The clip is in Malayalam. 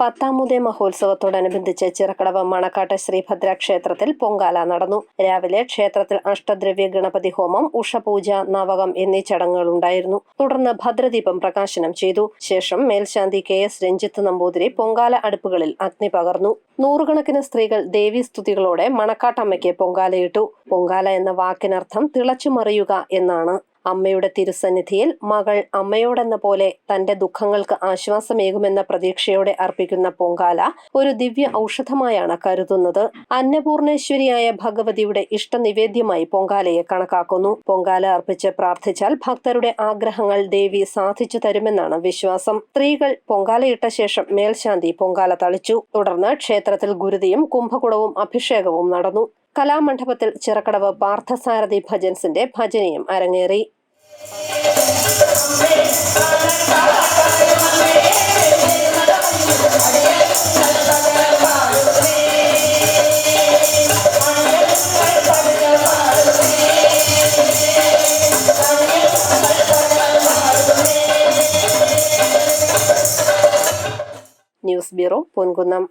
പത്താമുദയ മഹോത്സവത്തോടനുബന്ധിച്ച് ചിറക്കടവ് മണക്കാട്ട് ശ്രീഭദ്ര ക്ഷേത്രത്തിൽ പൊങ്കാല നടന്നു. രാവിലെ ക്ഷേത്രത്തിൽ അഷ്ടദ്രവ്യ ഗണപതി ഹോമം ഉഷപൂജ നവകം എന്നീ ചടങ്ങുകൾ ഉണ്ടായിരുന്നു തുടർന്ന് ഭദ്രദീപം പ്രകാശനം ചെയ്തു. ശേഷം മേൽശാന്തി കെ എസ് രഞ്ജിത്ത് നമ്പൂതിരി പൊങ്കാല അടുപ്പുകളിൽ അഗ്നി പകർന്നു. നൂറുകണക്കിന് സ്ത്രീകൾ ദേവീസ്തുതികളോടെ മണക്കാട്ടമ്മയ്ക്ക് പൊങ്കാലയിട്ടു. പൊങ്കാല എന്ന വാക്കിനർത്ഥം തിളച്ചുമറിയുക എന്നാണ്. അമ്മയുടെ തിരുസന്നിധിയിൽ മകൾ അമ്മയോടെന്ന പോലെ തന്റെ ദുഃഖങ്ങൾക്ക് ആശ്വാസമേകുമെന്ന പ്രതീക്ഷയോടെ അർപ്പിക്കുന്ന പൊങ്കാല ഒരു ദിവ്യ ഔഷധമായാണ് കരുതുന്നത്. അന്നപൂർണേശ്വരിയായ ഭഗവതിയുടെ ഇഷ്ടനിവേദ്യമായി പൊങ്കാലയെ കണക്കാക്കുന്നു. പൊങ്കാല അർപ്പിച്ച് പ്രാർത്ഥിച്ചാൽ ഭക്തരുടെ ആഗ്രഹങ്ങൾ ദേവി സാധിച്ചു തരുമെന്നാണ് വിശ്വാസം. സ്ത്രീകൾ പൊങ്കാലയിട്ട ശേഷം മേൽശാന്തി പൊങ്കാല തളിച്ചു. തുടർന്ന് ക്ഷേത്രത്തിൽ ഗുരുതിയും കുംഭകുടവും അഭിഷേകവും നടന്നു. കലാമണ്ഡപത്തിൽ ചിറക്കടവ് പാർത്ഥസാരഥി ഭജൻസിന്റെ ഭജനയും അരങ്ങേറി. News bureau Ponkunnam.